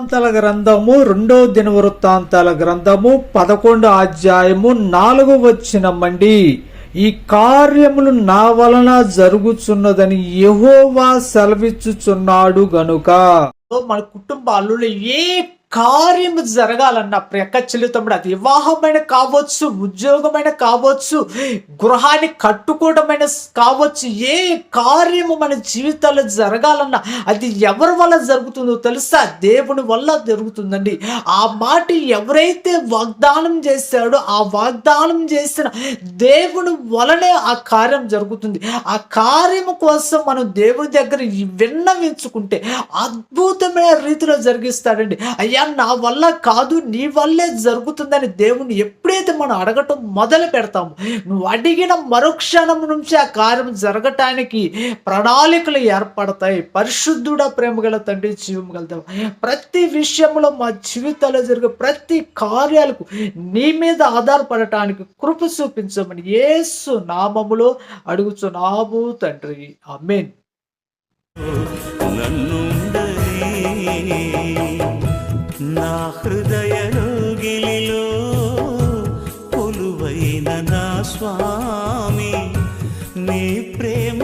వృత్తాంతాల గ్రంథము రెండో దినవృత్తాంతాల గ్రంథము పదకొండు అధ్యాయము నాలుగు వచ్చినమండి ఈ కార్యములు నా వలన జరుగుచున్నదని యహోవా సెలవిచ్చుచున్నాడు గనుక. మన కుటుంబాల్లో ఏ కార్యము జరగాలన్న ప్రకచ్చలు తమ్ముడు. అది వివాహమైన కావచ్చు ఉద్యోగమైన కావచ్చు గృహాన్ని కట్టుకోవడమైన కావచ్చు ఏ కార్యము మన జీవితాల్లో జరగాలన్నా అది ఎవరి వల్ల జరుగుతుందో తెలుసా? దేవుని వల్ల జరుగుతుందండి. ఆ మాట ఎవరైతే వాగ్దానం చేశాడో ఆ వాగ్దానం చేసిన దేవుని వలనే ఆ కార్యం జరుగుతుంది. ఆ కార్యము కోసం మనం దేవుని దగ్గర విన్నవించుకుంటే అద్భుతమైన రీతిలో జరిగిస్తాడండి. అయ్యా నా వల్ల కాదు నీ వల్లే జరుగుతుందని దేవుని ఎప్పుడైతే మనం అడగటం మొదలు పెడతాము నువ్వు అడిగిన మరుక్షణం నుంచి ఆ కార్యం జరగటానికి ప్రణాళికలు ఏర్పడతాయి. పరిశుద్ధుడ ప్రేమ గల తండ్రి జీవం గల ప్రతి విషయంలో మా జీవితాల్లో జరిగే ప్రతి కార్యాలకు నీ మీద ఆధారపడటానికి కృప చూపించమని ఏసు నామములో అడుగుచున్నాము తండ్రి. ఆమేన్. నన్నుండని నా హృదయ రోగిలిలో కొలువైన నా స్వామి నీ ప్రేమ